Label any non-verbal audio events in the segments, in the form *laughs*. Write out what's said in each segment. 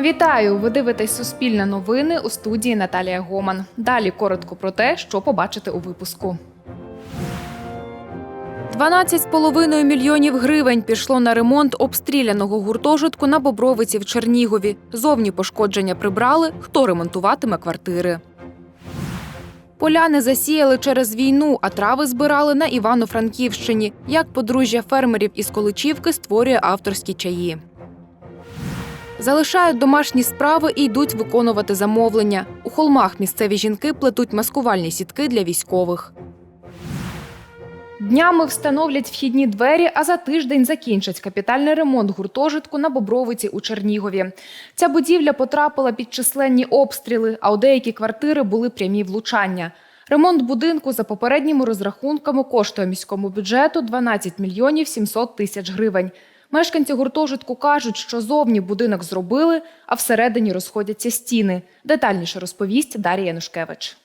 Вітаю! Ви дивитесь Суспільне новини у студії Наталія Гоман. Далі коротко про те, що побачите у випуску. 12,5 мільйонів гривень пішло на ремонт обстріляного гуртожитку на Бобровиці в Чернігові. Зовні пошкодження прибрали. Хто ремонтуватиме квартири? Поляни засіяли через війну, а трави збирали на Івано-Франківщині. Як подружжя фермерів із Количівки створює авторські чаї. Залишають домашні справи і йдуть виконувати замовлення. У холмах місцеві жінки плетуть маскувальні сітки для військових. Днями встановлять вхідні двері, а за тиждень закінчать капітальний ремонт гуртожитку на Бобровиці у Чернігові. Ця будівля потрапила під численні обстріли, а у деякі квартири були прямі влучання. Ремонт будинку за попередніми розрахунками коштує міському бюджету 12 мільйонів 700 тисяч гривень. Мешканці гуртожитку кажуть, що зовні будинок зробили, а всередині розходяться стіни. Детальніше розповість Дар'я Янушкевич.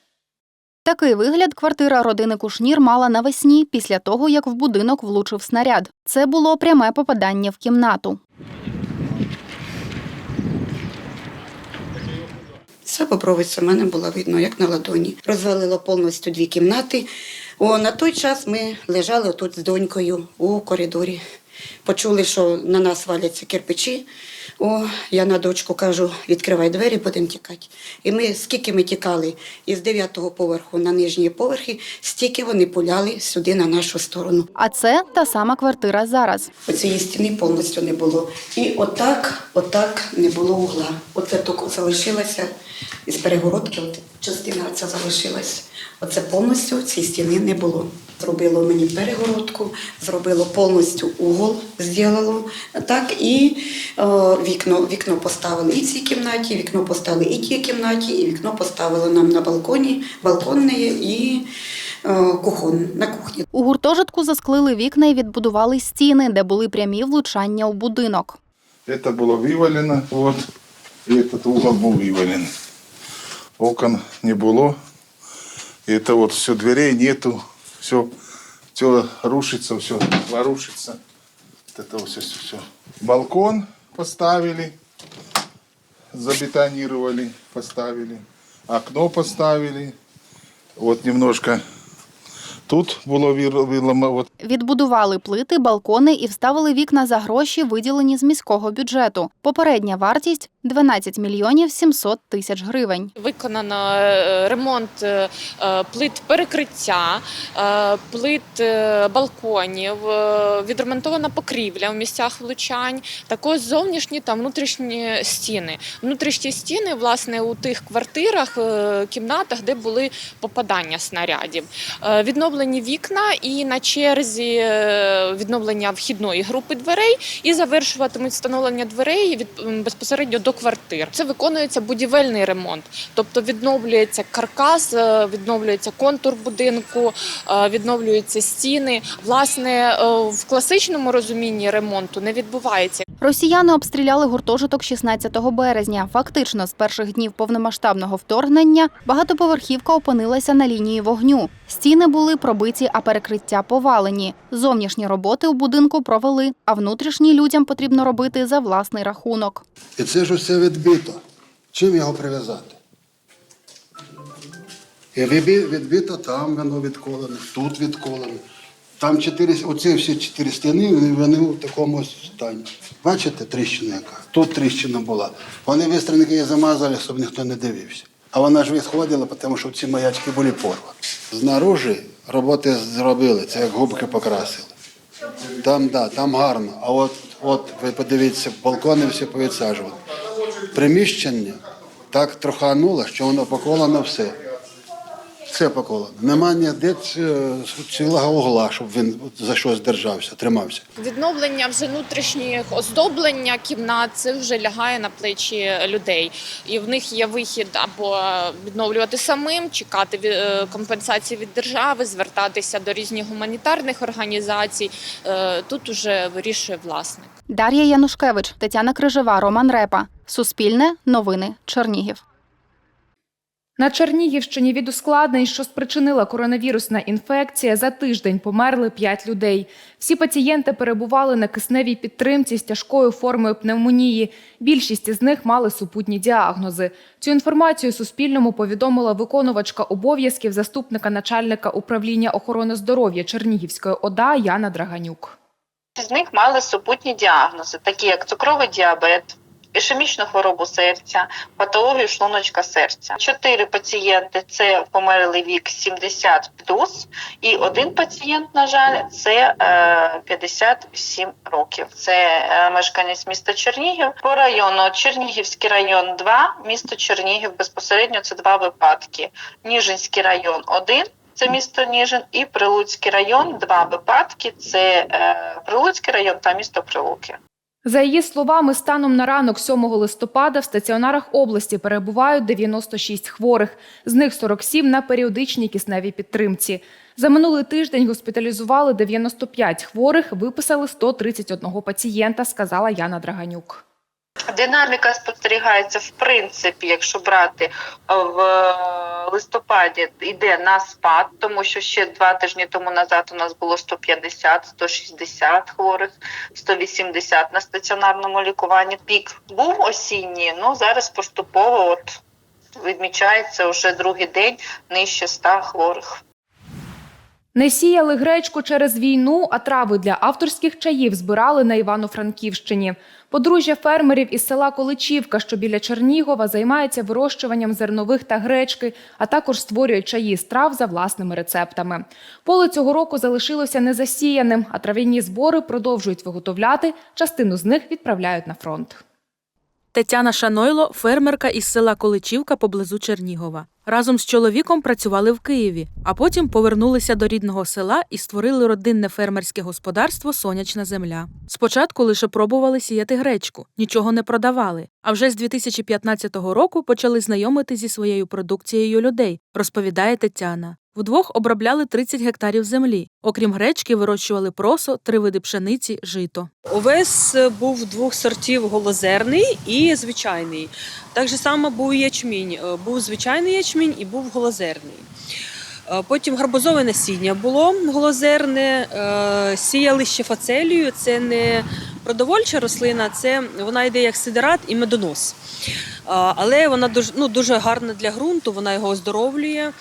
Такий вигляд квартира родини Кушнір мала навесні після того, як в будинок влучив снаряд. Це було пряме попадання в кімнату. Це Бобровиця в мене було видно, як на ладоні. Розвалило повністю дві кімнати. О, на той час ми лежали тут з донькою у коридорі. Почули, що на нас валяться кирпичі. О, я на дочку кажу, відкривай двері, будемо тікати. І ми, скільки ми тікали із дев'ятого поверху на нижні поверхи, стільки вони пуляли сюди на нашу сторону. А це та сама квартира зараз. Оцієї стіни повністю не було. І отак, отак не було угла. Оце тільки залишилося із перегородки, от частина ця залишилась. Оце повністю цієї стіни не було. Зробило мені перегородку, зробило повністю угол, зробило так, і е, вікно, вікно поставили і в цій кімнаті, вікно поставили і в тій кімнаті, і вікно поставили нам на балконі, балконне і е, кухон, на кухні. У гуртожитку засклили вікна і відбудували стіни, де були прямі влучання у будинок. Это было вывалено, вот, и этот угол был вывален. Окон не было. И это вот все, дверей нету, Все, все рушится, все рушится. Вот это все, все, все. Балкон поставили, забетонировали, поставили. Окно поставили. Вот немножко тут было вилома- вот Відбудували плити, балкони і вставили вікна за гроші, виділені з міського бюджету. Попередня вартість 12 мільйонів 700 тисяч гривень. Виконано е, ремонт е, е, плит перекриття, плит балконів, відремонтована покрівля в місцях влучань, також зовнішні та внутрішні стіни. Внутрішні стіни, власне, у тих квартирах, кімнатах, де були попадання снарядів. Відновлені вікна і на черзі е, відновлення вхідної групи дверей і завершуватимуть встановлення дверей від безпосередньо до квартир. Це виконується будівельний ремонт, тобто відновлюється каркас, е, відновлюється контур будинку, е, відновлюються стіни. Власне, в класичному розумінні ремонту не відбувається. Росіяни обстріляли гуртожиток 16 березня. Фактично, з перших днів повномасштабного вторгнення багатоповерхівка опинилася на лінії вогню. Стіни були пробиті, а перекриття повалені. Зовнішні роботи у будинку провели, а внутрішні людям потрібно робити за власний рахунок. І це ж усе відбито. Чим його прив'язати? Відбито там воно відколене, тут відколене. Там чотири, оці всі чотири стіни, вони в такому стані. Бачите, тріщина яка? Тут тріщина була. Вони вистрілники її замазали, щоб ніхто не дивився. А вона ж відходила, тому що ці маячки були порвані. Знаружи роботи зробили, це як губки покрасили. Там, да, там гарно. А от, от ви подивіться, балкони всі повідсаджували. Приміщення так трохануло, що воно поколено все. Все поколено. Нема ніде цілого угла, щоб він за щось держався, тримався. Відновлення вже внутрішніх оздоблення кімнат це вже лягає на плечі людей, і в них є вихід або відновлювати самим, чекати е, компенсації від держави, звертатися до різних гуманітарних організацій. Е, Тут уже вирішує власник. Дар'я Янушкевич, Тетяна Крижева, Роман Репа. Суспільне, новини, Чернігів. На Чернігівщині від ускладнень, що спричинила коронавірусна інфекція, за тиждень померли 5 людей. Всі пацієнти перебували на кисневій підтримці з тяжкою формою пневмонії. Більшість із них мали супутні діагнози. Цю інформацію Суспільному повідомила виконувачка обов'язків заступника начальника управління охорони здоров'я Чернігівської ОДА Яна Драганюк. з них мали супутні діагнози, такі як цукровий діабет, ішемічну хворобу серця, патологію шлуночка серця. Чотири пацієнти це померлий вік 70 плюс, і один пацієнт, на жаль, це е, 57 років. Це е, мешканець міста Чернігів. По району Чернігівський район 2, місто Чернігів безпосередньо це два випадки. Ніжинський район 1, це місто Ніжин, і Прилуцький район, два випадки. Це е, Прилуцький район та місто Прилуки. За її словами, станом на ранок 7 листопада в стаціонарах області перебувають 96 хворих, з них 47 на періодичній кисневій підтримці. За минулий тиждень госпіталізували 95 хворих, виписали 131 пацієнта, сказала Яна Драганюк. Динаміка спостерігається в принципі, якщо брати е, в е, листопаді, йде на спад, тому що ще два тижні тому назад у нас було 150, 160 хворих, 180 на стаціонарному лікуванні. Пік був осінній, ну зараз поступово от відмічається вже другий день нижче 100 хворих. Не сіяли гречку через війну, а трави для авторських чаїв збирали на Івано-Франківщині. Подружжя фермерів із села Количівка, що біля Чернігова, займається вирощуванням зернових та гречки, а також створює чаї з трав за власними рецептами. Поле цього року залишилося незасіяним, а трав'яні збори продовжують виготовляти. Частину з них відправляють на фронт. Тетяна Шанойло фермерка із села Количівка поблизу Чернігова. Разом з чоловіком працювали в Києві, а потім повернулися до рідного села і створили родинне фермерське господарство Сонячна земля. Спочатку лише пробували сіяти гречку, нічого не продавали. А вже з 2015 року почали знайомити зі своєю продукцією людей, розповідає Тетяна. Вдвох обробляли 30 гектарів землі. Окрім гречки, вирощували просо, три види пшениці, жито. Овес був двох сортів голозерний і звичайний. Так само був ячмінь. Е, Був звичайний ячмінь і був голозерний. Е, Потім гарбузове насіння було голозерне, е, сіяли ще фацелію. Це не продовольча рослина, це вона йде як сидерат і медонос. Але вона дуже, ну, дуже гарна для ґрунту, вона його оздоровлює.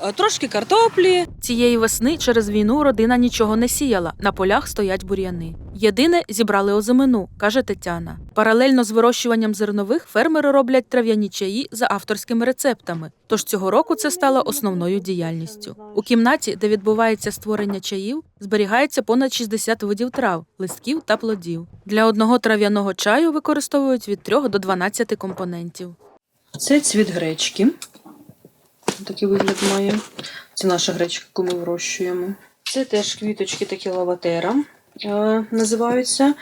Е, Трошки картоплі, Цієї весни через війну родина нічого не сіяла. На полях стоять бур'яни. Єдине зібрали озимину, каже Тетяна. Паралельно з вирощуванням зернових фермери роблять трав'яні чаї за авторськими рецептами. Тож цього року це стало основною діяльністю. У кімнаті, де відбувається створення чаїв, зберігається понад 60 видів трав, листків та плодів. Для одного трав'яного чаю використовують від 3 до 12 компонентів. Це цвіт гречки. Такий вигляд має. Це наша гречка, яку ми вирощуємо. Це теж квіточки такі лаватера е, називаються.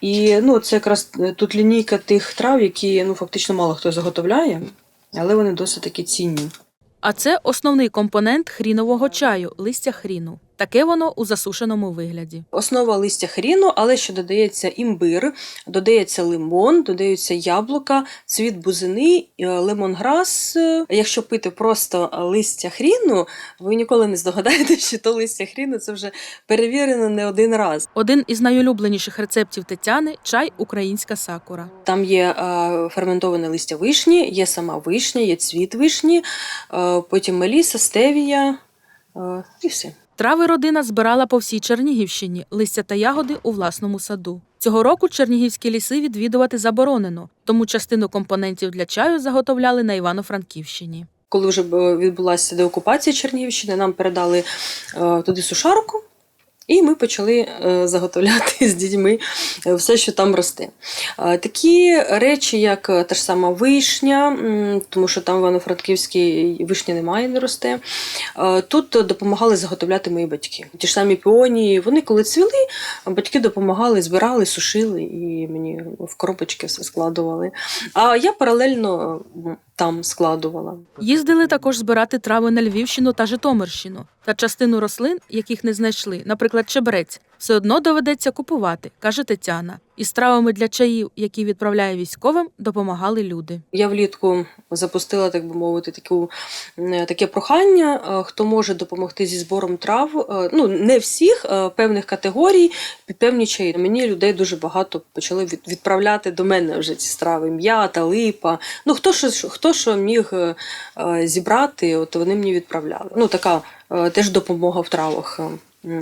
І ну, це якраз е, тут лінійка тих трав, які ну, фактично мало хто заготовляє, але вони досить такі цінні. А це основний компонент хрінового чаю листя хріну. Таке воно у засушеному вигляді. Основа листя хріну, але ще додається імбир, додається лимон, додаються яблука, цвіт бузини, е, лемонграс. Е, Якщо пити просто листя хріну, ви ніколи не здогадаєтеся, що то листя хріну це вже перевірено не один раз. Один із найулюбленіших рецептів Тетяни чай українська сакура. Там є е, ферментоване листя вишні, є сама вишня, є цвіт вишні, е, потім меліса, стевія і все. Трави родина збирала по всій Чернігівщині, листя та ягоди у власному саду. Цього року чернігівські ліси відвідувати заборонено, тому частину компонентів для чаю заготовляли на Івано-Франківщині. Коли вже відбулася деокупація Чернігівщини, нам передали е, туди сушарку, і ми почали е, заготовляти з дітьми е, все, що там росте. Такі речі, як е, та ж сама вишня, тому що там в Івано-Франківській вишня немає, не росте. Тут допомагали заготовляти мої батьки. Ті ж самі піонії, вони коли цвіли, батьки допомагали, збирали, сушили і мені в коробочки все складували. А я паралельно там складувала. Їздили також збирати трави на Львівщину та Житомирщину та частину рослин, яких не знайшли, наприклад, чебрець, все одно доведеться купувати, каже Тетяна. І стравами для чаїв, які відправляє військовим, допомагали люди. Я влітку запустила, так би мовити, таку, таке прохання, е, хто може допомогти зі збором трав. е, Ну, не всіх, е, певних категорій, під певні чаї. Мені людей дуже багато почали відправляти до мене вже ці страви. М'ята, липа. Ну, хто що, хто що міг зібрати, от вони мені відправляли. Ну, така теж допомога в травах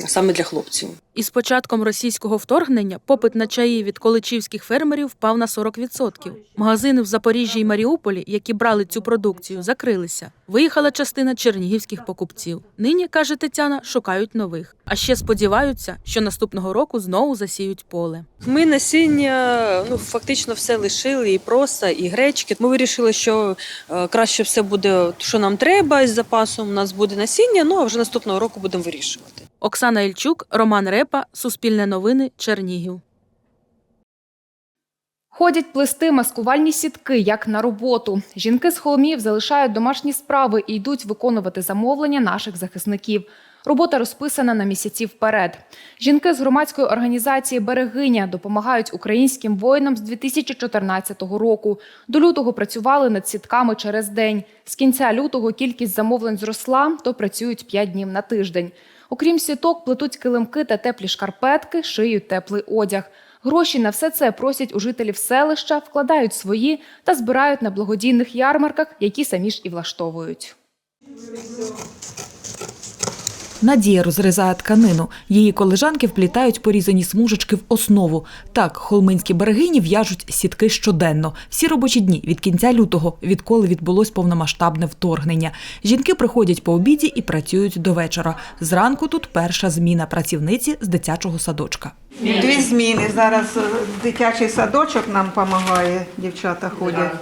саме для хлопців. І з початком російського вторгнення попит на чаї від количівських фермерів впав на 40%. Магазини в Запоріжжі і Маріуполі, які брали цю продукцію, закрилися. Виїхала частина чернігівських покупців. Нині, каже Тетяна, шукають нових. А ще сподіваються, що наступного року знову засіють поле. Ми насіння ну фактично все лишили, і проса, і гречки. Ми вирішили, що е, краще все буде, що нам треба із запасом. У нас буде насіння. Ну а вже наступного року будемо вирішувати. Оксана Ільчук, Роман Репа, Суспільне новини, Чернігів. Ходять плести маскувальні сітки, як на роботу. Жінки з холмів залишають домашні справи і йдуть виконувати замовлення наших захисників. Робота розписана на місяці вперед. Жінки з громадської організації Берегиня допомагають українським воїнам з 2014 року. До лютого працювали над сітками через день. З кінця лютого кількість замовлень зросла, то працюють 5 днів на тиждень. Окрім сіток, плетуть килимки та теплі шкарпетки, шиють теплий одяг. Гроші на все це просять у жителів селища, вкладають свої та збирають на благодійних ярмарках, які самі ж і влаштовують. Надія розрізає тканину. Її колежанки вплітають порізані смужечки в основу. Так, холминські берегині в'яжуть сітки щоденно. Всі робочі дні від кінця лютого, відколи відбулось повномасштабне вторгнення. Жінки приходять по обіді і працюють до вечора. Зранку тут перша зміна працівниці з дитячого садочка. Дві зміни. Зараз е, дитячий садочок нам допомагає. Дівчата ходять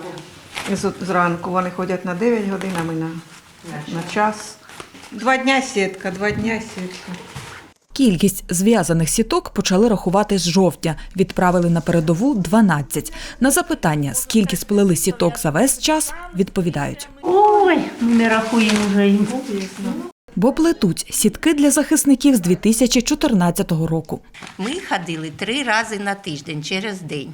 зранку. Вони ходять на 9 годин, а ми на, на час. Два дня сітка, два дня сітка. Кількість зв'язаних сіток почали рахувати з жовтня. Відправили на передову 12. На запитання, скільки сплели сіток за весь час, відповідають. Ой, не рахуємо вже їм. Бо плетуть сітки для захисників з 2014 року. Ми ходили три рази на тиждень через день.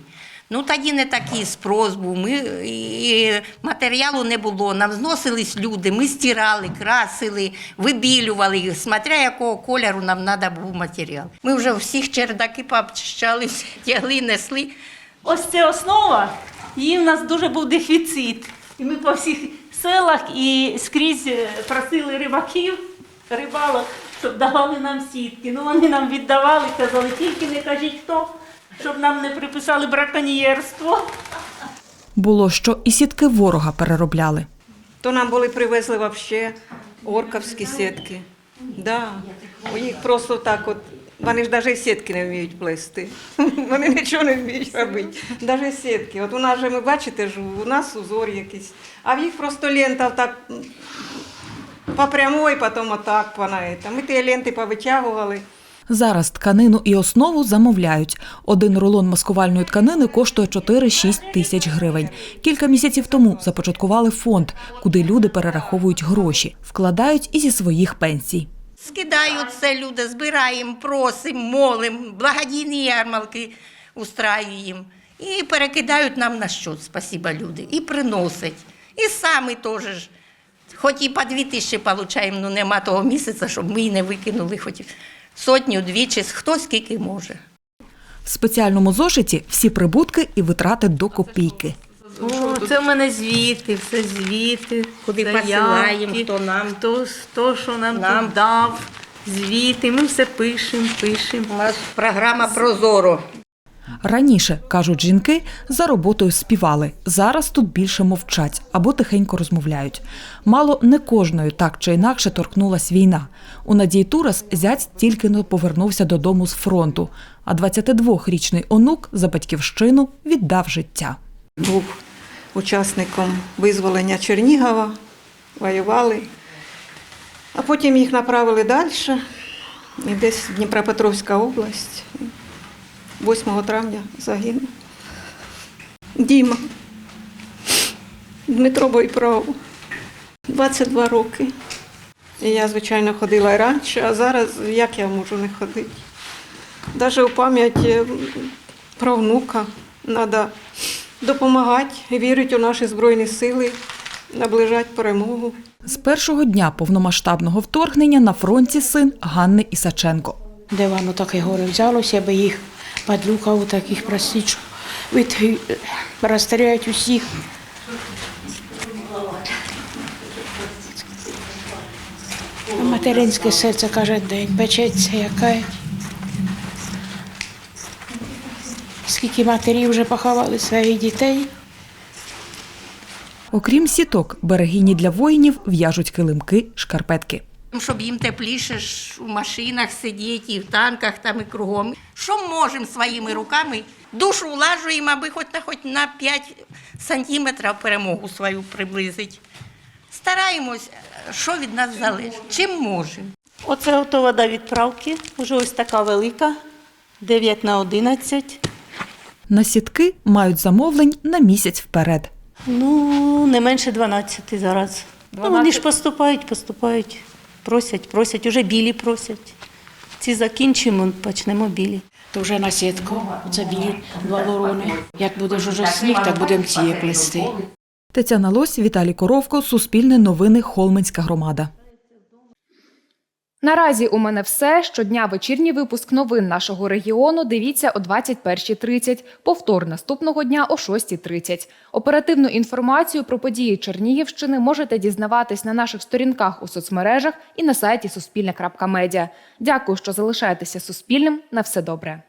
Ну тоді не такий спрос був. Ми і матеріалу не було. Нам зносились люди. Ми стирали, красили, вибілювали, їх, смотря якого кольору нам треба був матеріал. Ми вже всіх чердаки пообчищали, *laughs* тягли, несли. Ось це основа, її в нас дуже був дефіцит. І ми по всіх селах і скрізь е, просили рибаків, рибалок, щоб давали нам сітки. Ну вони нам віддавали, казали, тільки не кажіть хто, щоб нам не приписали браконьєрство. Було, що і сітки ворога переробляли. То нам були привезли взагалі орковські сітки. Да. У них просто так от. Вони ж навіть сітки не вміють плести. *laughs* Вони нічого не вміють робити. Навіть сітки. От у нас же, ви бачите, ж, у нас узор якийсь. А в їх просто лента так по прямой, потім отак по на это. Ми ті ленти повитягували. Зараз тканину і основу замовляють. Один рулон маскувальної тканини коштує 4-6 тисяч гривень. Кілька місяців тому започаткували фонд, куди люди перераховують гроші, вкладають і зі своїх пенсій. Скидають це люди, збираємо, просимо, молимо, благодійні ярмарки устраюємо. І перекидають нам на щот, спасіба люди, і приносять. І самі теж. Хоч і по дві тисячі отримуємо, ну нема того місяця, щоб ми і не викинули, хоч сотню, двічі, хто скільки може. В спеціальному зошиті всі прибутки і витрати до копійки. О, це в мене звіти, все звіти. Куди посилаємо, хто нам. Хто, хто що нам, Нам. тут дав, звіти. Ми все пишемо, пишемо. У нас програма Прозоро. Раніше, кажуть жінки, за роботою співали. Зараз тут більше мовчать або тихенько розмовляють. Мало не кожною так чи інакше торкнулась війна. У Надії Турас зять тільки не повернувся додому з фронту, а 22-річний онук за батьківщину віддав життя. Був учасником визволення Чернігова, воювали. А потім їх направили далі, і десь Дніпропетровська область. 8 травня загинув. Діма. Дмитро Бойпров. 22 роки. І я, звичайно, ходила і раніше, а зараз як я можу не ходити? навіть у пам'ять е, про внука треба допомагати, вірити у наші Збройні сили, наближати перемогу. З першого дня повномасштабного вторгнення на фронті син Ганни Ісаченко. Де воно таке горе взялося, аби їх падлюкав таких простічок. Від розстріляють усіх. Материнське серце кожен день печеться, яка. Скільки матерів вже поховали своїх дітей. Окрім сіток, берегині для воїнів в'яжуть килимки, шкарпетки. Щоб їм тепліше ж у машинах сидіти, і в танках там і кругом. Що можемо своїми руками? Душу влажуємо, аби хоч на хоч на 5 сантиметрів перемогу свою приблизити. Стараємось, що від нас залежить, чим можемо. Оце готова до відправки. Уже ось така велика, 9 на 11. На сітки мають замовлень на місяць вперед. Ну, не менше 12 зараз. Ну, вони ж поступають, поступають, просять, просять, уже білі просять. Ці закінчимо, почнемо білі. То вже на сітку, це білі два ворони. Як буде вже уже сніг, так будемо ці плести. Тетяна Лось, Віталій Коровко, Суспільне новини, Холменська громада. Наразі у мене все. Щодня вечірній випуск новин нашого регіону дивіться о 21.30. Повтор наступного дня о 6.30. Оперативну інформацію про події Чернігівщини можете дізнаватись на наших сторінках у соцмережах і на сайті Суспільне.Медіа. Дякую, що залишаєтеся Суспільним. На все добре.